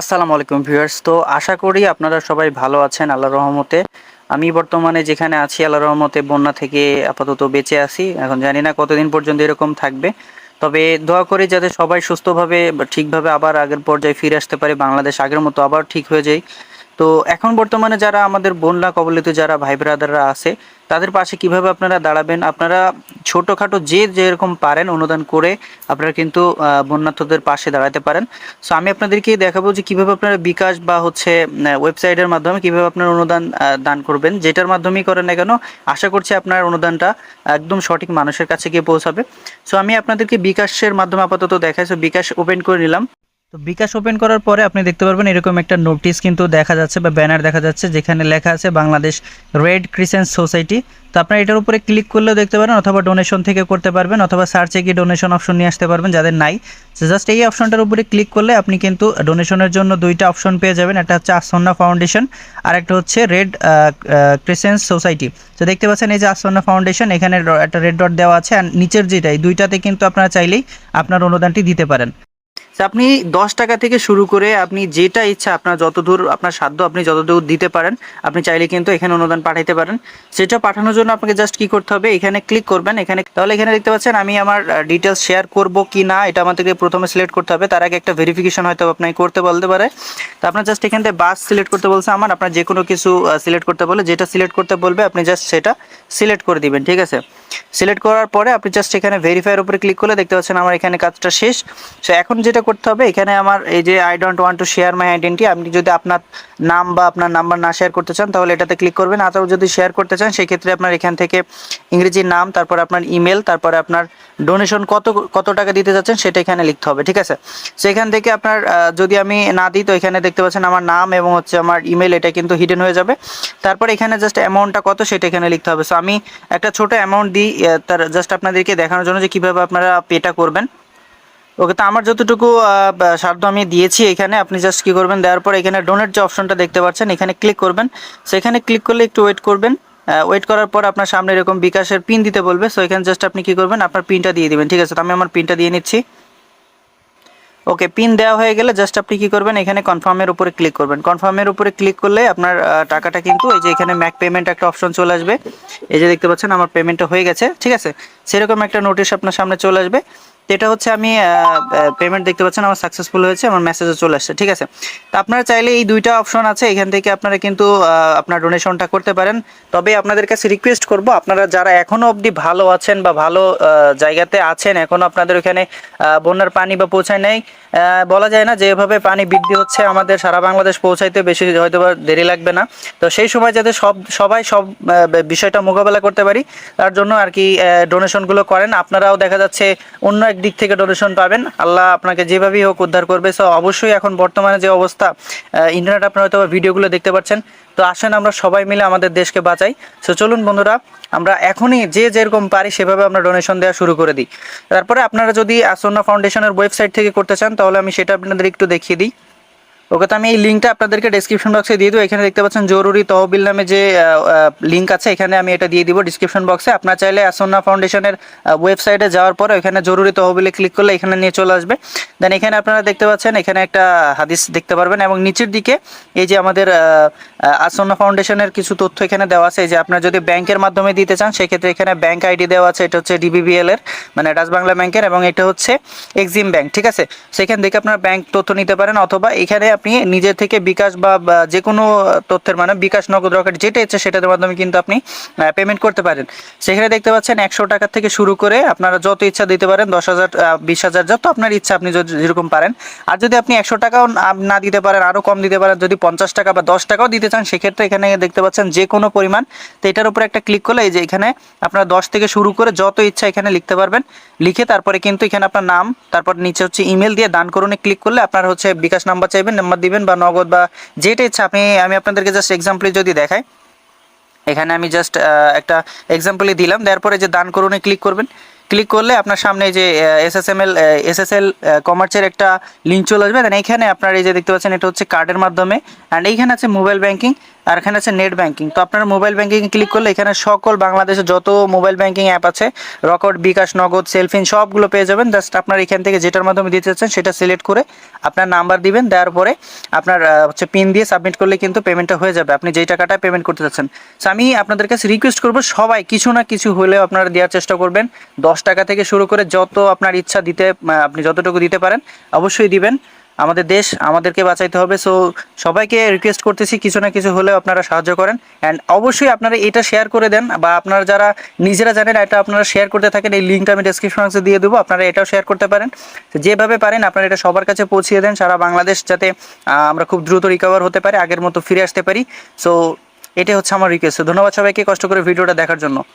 আসসালামু আলাইকুম ভিউয়ার্স। তো আশা করি আপনারা সবাই ভালো আছেন আল্লাহর রহমতে। আমি বর্তমানে যেখানে আছি আল্লাহর রহমতে বন্যা থেকে আপাতত বেঁচে আছি। এখন জানি না কতদিন পর্যন্ত এরকম থাকবে। তবে দোয়া করি যাতে সবাই সুস্থভাবে ঠিকভাবে আবার আগের পর্যায়ে ফিরে আসতে পারে, বাংলাদেশ আগের মতো আবার ঠিক হয়ে যায়। তো এখন বর্তমানে যারা আমাদের বন্যা কবলিত যারা ভাই ব্রাদাররা আছে, তাদের পাশে কীভাবে আপনারা দাঁড়াবেন? আপনারা ছোটোখাটো যে যেরকম পারেন অনুদান করে আপনারা কিন্তু বন্যার্থদের পাশে দাঁড়াতে পারেন। সো আমি আপনাদেরকে দেখাবো যে কীভাবে আপনারা বিকাশ বা হচ্ছে ওয়েবসাইটের মাধ্যমে কীভাবে আপনার অনুদান দান করবেন। যেটার মাধ্যমেই করেন না কেন, আশা করছি আপনার অনুদানটা একদম সঠিক মানুষের কাছে গিয়ে পৌঁছাবে। সো আমি আপনাদেরকে বিকাশের মাধ্যমে আপাতত দেখাই। সো বিকাশ ওপেন করে নিলাম। বিকাশ ওপেন করার পরে আপনি দেখতে পারবেন এরকম একটা নোটিশ কিন্তু দেখা যাচ্ছে বা ব্যানার দেখা যাচ্ছে, যেখানে লেখা আছে বাংলাদেশ রেড ক্রিসেন্ট সোসাইটি তো আপনারা এটার উপরে ক্লিক করলেও দেখতে পারেন অথবা ডোনেশন থেকে করতে পারবেন অথবা সার্চে গিয়ে ডোনেশন অপশন নিয়ে আসতে পারবেন যাদের নাই। জাস্ট এই অপশনটার উপরে ক্লিক করলে আপনি কিন্তু ডোনেশনের জন্য দুইটা অপশন পেয়ে যাবেন। একটা হচ্ছে আসন্না ফাউন্ডেশন আর একটা হচ্ছে রেড ক্রিসেন্স সোসাইটি তো দেখতে পাচ্ছেন এই যে আসন্না ফাউন্ডেশন এখানে একটা রেড ডট দেওয়া আছে। আর নিচের যেটা, এই দুইটাতে কিন্তু আপনারা চাইলেই আপনার অনুদানটি দিতে পারেন। আপনি দশ টাকা থেকে শুরু করে আপনি যেটা ইচ্ছা আপনার যতদূর আপনার সাধ্য আপনি যতদূর দিতে পারেন, আপনি চাইলে কিন্তু এখানে অনুদান পাঠাইতে পারেন। সেটা পাঠানোর জন্য আপনাকে জাস্ট কি করতে হবে? এখানে ক্লিক করবেন। এখানে, তাহলে এখানে দেখতে পাচ্ছেন আমি আমার ডিটেলস শেয়ার করব কি না, এটা আমাদেরকে প্রথমে সিলেক্ট করতে হবে। তার আগে একটা ভেরিফিকেশন হয়তো আপনাকে করতে বলতে পারে। তো আপনার জাস্ট এখান থেকে বাস সিলেক্ট করতে বলছে আমার। আপনার যে কোনো কিছু সিলেক্ট করতে বলে, যেটা সিলেক্ট করতে বলবে, আপনি জাস্ট সেটা সিলেক্ট করে দিবেন, ঠিক আছে? সিলেক্ট করার পরে আপনি জাস্ট এখানে ভেরিফাইয়ের উপরে ক্লিক করলে দেখতে পাচ্ছেন আমার এখানে কাজটা শেষ। সো এখন যেটা করতে হবে। এখানে আমার এই যে I don't want to share my identity আপনি যদি আপনার নাম বা আপনার নাম্বার না শেয়ার করতে চান, তাহলে এটাতে ক্লিক করবেন। আর যদি শেয়ার করতে চান, সেক্ষেত্রে আপনার এখান থেকে ইংরেজি নাম, তারপর আপনার ইমেল তারপরে আপনার ডোনেশন কত কত টাকা দিতে যাচ্ছেন, সেটা এখানে লিখতে হবে, ঠিক আছে? সেখান থেকে আপনার যদি আমি না দিই, তো এখানে দেখতে পাচ্ছেন আমার নাম এবং হচ্ছে আমার ইমেল এটা কিন্তু হিডেন হয়ে যাবে। তারপর এখানে জাস্ট অ্যামাউন্টটা কত, সেটা এখানে লিখতে হবে। সো আমি একটা ছোট অ্যামাউন্ট দিই তার জাস্ট আপনাদেরকে দেখানোর জন্য যে কীভাবে আপনারা পেটা করবেন। ওকে, তো আমার যতটুকু সাধ্য আমি দিয়েছি এখানে, আপনি জাস্ট কি করবেন, দেওয়ার পর এখানে ডোনেট যে অপশনটা দেখতে পাচ্ছেন, এখানে ক্লিক করবেন। সেখানে ক্লিক করলে একটু ওয়েট করবেন। ওয়েট করার পর আপনার সামনে এরকম বিকাশের পিন দিতে বলবে। সো এখানে জাস্ট আপনি কি করবেন, আপনার পিনটা দিয়ে দিবেন। ঠিক আছে, তো আমি আমার পিনটা দিয়ে নিচ্ছি। ওকে পিন দেওয়া হয়ে গেলে জাস্ট আপনি কি করবেন, এখানে কনফার্মের উপরে ক্লিক করবেন। কনফার্মের উপরে ক্লিক করলে আপনার টাকাটা কিন্তু এই যে এখানে ম্যাক পেমেন্ট একটা অপশন চলে আসবে। এই যে দেখতে পাচ্ছেন, আমার পেমেন্টটা হয়ে গেছে। ঠিক আছে, সেরকম একটা নোটিশ আপনার সামনে চলে আসবে। এটা হচ্ছে আমি পেমেন্ট দেখতে পাচ্ছেন, আমার সাকসেসফুল হয়েছে, আমার মেসেজও চলে আসছে, ঠিক আছে? তো আপনারা চাইলে এই দুইটা অপশন আছে, এখান থেকে আপনারা কিন্তু আপনার ডোনেশনটা করতে পারেন। তবে আপনাদের কাছে রিকোয়েস্ট করব, আপনারা যারা এখনও অবধি ভালো আছেন বা ভালো জায়গাতে আছেন, এখনও আপনাদের ওখানে বন্যার পানি বা পৌঁছায় নাই বলা যায় না যেভাবে পানি বৃদ্ধি হচ্ছে, আমাদের সারা বাংলাদেশ পৌঁছাইতে বেশি হয়তো বা দেরি লাগবে না। তো সেই সময় যাতে সব, সবাই সব বিষয়টা মোকাবেলা করতে পারি, তার জন্য আর কি ডোনেশনগুলো করেন। আপনারাও দেখা যাচ্ছে অন্য এক দিক থেকে ডোনেশন পাবেন। আল্লাহ আপনাকে যেভাবেই হোক উদ্ধার করবে। সো অবশ্যই এখন বর্তমানে যে অবস্থা ইন্টারনেট আপনারা হয়তো ভিডিওগুলো দেখতে পাচ্ছেন। তো আসেন আমরা সবাই মিলে আমাদের দেশকে বাঁচাই। সো চলুন বন্ধুরা, আমরা এখনই যে যেরকম পারি সেভাবে আমরা ডোনেশন দেওয়া শুরু করে দিই। তারপরে আপনারা যদি আসন্না ফাউন্ডেশনের ওয়েবসাইট থেকে করতে চান, তাহলে আমি সেটা আপনাদের একটু দেখিয়ে দিই। ওকে, তো আমি এই লিঙ্কটা আপনাদেরকে ডেসক্রিপশন বক্সে দিয়ে দেবো। এখানে দেখতে পাচ্ছেন জরুরি তহবিল নামে যে লিঙ্ক আছে, এখানে আমি এটা দিয়ে দিব ডিসক্রিপশন বক্সে আপনার চাইলে আসন্না ফাউন্ডেশনের ওয়েবসাইটে যাওয়ার পরে ওখানে জরুরি তহবিলে ক্লিক করলে এখানে নিয়ে চলে আসবে। দেন এখানে আপনারা দেখতে পাচ্ছেন, এখানে একটা হাদিস দেখতে পারবেন এবং নিচের দিকে এই যে আমাদের আসন্না ফাউন্ডেশনের কিছু তথ্য এখানে দেওয়া আছে। এই যে আপনার যদি ব্যাংকের মাধ্যমে দিতে চান, সেক্ষেত্রে এখানে ব্যাংক আইডি দেওয়া আছে। এটা হচ্ছে ডিবিবিএল এর মানে ডাচ বাংলা ব্যাংকের এবং এটা হচ্ছে এক্সিম ব্যাংক ঠিক আছে? সেখান থেকে আপনার ব্যাংক তথ্য নিতে পারেন অথবা এখানে আপনি নিজে থেকে বিকাশ বা যে কোনো তথ্যের মানে বিকাশ নগদ রকেট যেটা ইচ্ছে সেটার মাধ্যমে কিন্তু আপনি পেমেন্ট করতে পারেন। সেখানে দেখতে পাচ্ছেন একশো টাকা থেকে শুরু করে আপনারা যত ইচ্ছা দিতে পারেন দশ হাজার বিশ হাজার যত আপনার ইচ্ছা আপনি যেরকম পারেন। আর যদি আপনি একশো টাকাও না দিতে পারেন আরও কম দিতে পারেন, যদি পঞ্চাশ টাকা বা দশ টাকাও দিতে চান, সেক্ষেত্রে এখানে দেখতে পাচ্ছেন যে কোনো পরিমাণ। তো এটার উপরে একটা ক্লিক করলে এই যে এখানে আপনার দশ থেকে শুরু করে যত ইচ্ছা এখানে লিখতে পারবেন। লিখে তারপরে কিন্তু এখানে আপনার নাম, তারপর নিচে হচ্ছে ইমেল দিয়ে দান করুনে ক্লিক করলে আপনার হচ্ছে বিকাশ নাম্বার চাইবেন নাম্বার দিবেন বা নগদ বা যেটা ইচ্ছা। আপনি, আমি আপনাদেরকে জাস্ট এক্সাম্পলি যদি দেখাই। এখানে আমি জাস্ট একটা এক্সাম্পলি দিলাম। তারপরে যে দান করুনে ক্লিক করবেন। ক্লিক করলে আপনার সামনে যে S S M L S S L কমার্সের একটা লিঙ্ক চলে আসবে। দেন এইখানে আপনার এই যে দেখতে পাচ্ছেন, এটা হচ্ছে কার্ডের মাধ্যমে। অ্যান্ড এইখানে আছে মোবাইল ব্যাংকিং আর এখানে আছে নেট ব্যাংকিং তো আপনারা মোবাইল ব্যাংকিং ক্লিক করলে এখানে সকল বাংলাদেশে যত মোবাইল ব্যাংকিং অ্যাপ আছে রকট বিকাশ নগদ সেলফিন সবগুলো পেয়ে যাবেন। জাস্ট আপনার এখান থেকে যেটার মাধ্যমে দিতে চাচ্ছেন সেটা সিলেক্ট করে আপনার নাম্বার দিবেন। দেওয়ার পরে আপনার হচ্ছে পিন দিয়ে সাবমিট করলে কিন্তু পেমেন্টটা হয়ে যাবে। আপনি যেই টাকাটা পেমেন্ট করতে চাচ্ছেন। সো আমি আপনাদের কাছে রিকোয়েস্ট করব সবাই, কিছু না কিছু হলেও আপনারা দেওয়ার চেষ্টা করবেন। দশ টাকা থেকে শুরু করে যত আপনার ইচ্ছা দিতে আপনি যতটুকু দিতে পারেন, অবশ্যই দিবেন। আমাদের দেশ আমাদেরকে বাঁচাইতে হবে। সো সবাইকে রিকোয়েস্ট করতেছি কিছু না কিছু হলেও আপনারা সাহায্য করেন। অ্যান্ড অবশ্যই আপনারা এটা শেয়ার করে দেন বা আপনারা যারা নিজেরা জানেন এটা আপনারা শেয়ার করতে থাকেন, এই লিঙ্কটা আমি ডেসক্রিপশন বক্সে দিয়ে দেবো, আপনারা এটাও শেয়ার করতে পারেন। যেভাবে পারেন আপনারা এটা সবার কাছে পৌঁছিয়ে দেন, সারা বাংলাদেশ যাতে আমরা খুব দ্রুত রিকভার হতে পারি, আগের মতো ফিরে আসতে পারি। সো এটা হচ্ছে আমার রিকোয়েস্ট ধন্যবাদ সবাইকে, কষ্ট করে ভিডিওটা দেখার জন্য।